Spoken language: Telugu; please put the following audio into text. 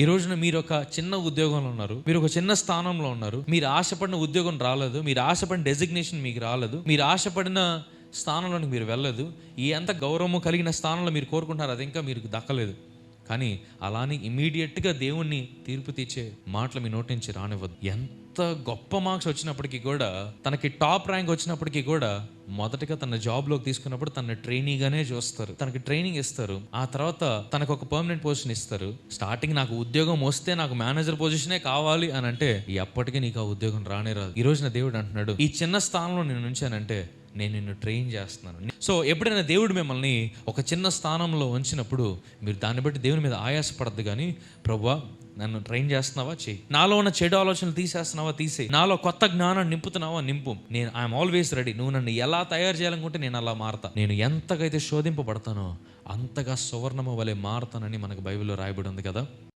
ఈ రోజున మీరు ఒక చిన్న ఉద్యోగంలో ఉన్నారు. మీరు ఒక చిన్న స్థానంలో ఉన్నారు. మీరు ఆశపడిన ఉద్యోగం రాలేదు. మీరు ఆశపడిన డెసిగ్నేషన్ మీకు రాలేదు. మీరు ఆశపడిన స్థానంలోనికి మీరు వెళ్ళదు ఈ ఎంత గౌరవము కలిగిన స్థానంలో మీరు కోరుకుంటున్నారు అది ఇంకా మీరు దక్కలేదు. కానీ అలానే ఇమీడియట్గా దేవుణ్ణి తీర్పు తీర్చే మాటలు మీ నోటి నుంచి రానివ్వద్దు. ఎంత గొప్ప మార్క్స్ వచ్చినప్పటికీ కూడా తనకి టాప్ ర్యాంక్ వచ్చినప్పటికీ కూడా మొదటగా తన జాబ్లోకి తీసుకున్నప్పుడు తన ట్రైనీగానే చూస్తారు. తనకి ట్రైనింగ్ ఇస్తారు. ఆ తర్వాత తనకు ఒక పర్మనెంట్ పొజిషన్ ఇస్తారు. స్టార్టింగ్ నాకు ఉద్యోగం వస్తే నాకు మేనేజర్ పొజిషనే కావాలి అని అంటే ఎప్పటికీ నీకు ఆ ఉద్యోగం రానే రాదు. ఈ రోజున దేవుడు అంటున్నాడు ఈ చిన్న స్థానంలో నేను ఉంచానంటే నేను నిన్ను ట్రైన్ చేస్తున్నాను. సో ఎప్పుడైనా దేవుడు మిమ్మల్ని ఒక చిన్న స్థానంలో ఉంచినప్పుడు మీరు దాన్ని బట్టి దేవుని మీద ఆయాసపడద్దు కానీ ప్రవ్వా నన్ను ట్రైన్ చేస్తున్నావా? చేయి. నాలో ఉన్న చెడు ఆలోచనలు తీసేస్తున్నావా? తీసేయి. నాలో కొత్త జ్ఞానం నింపుతున్నావా? నింపు. నేను ఐఎమ్ ఆల్వేస్ రెడీ నువ్వు నన్ను ఎలా తయారు చేయాలనుకుంటే నేను అలా మారతా. నేను ఎంతకైతే శోధింపబడతానో అంతగా సువర్ణము వలె మారతానని మనకు బైబిల్లో రాయబడి ఉంది కదా?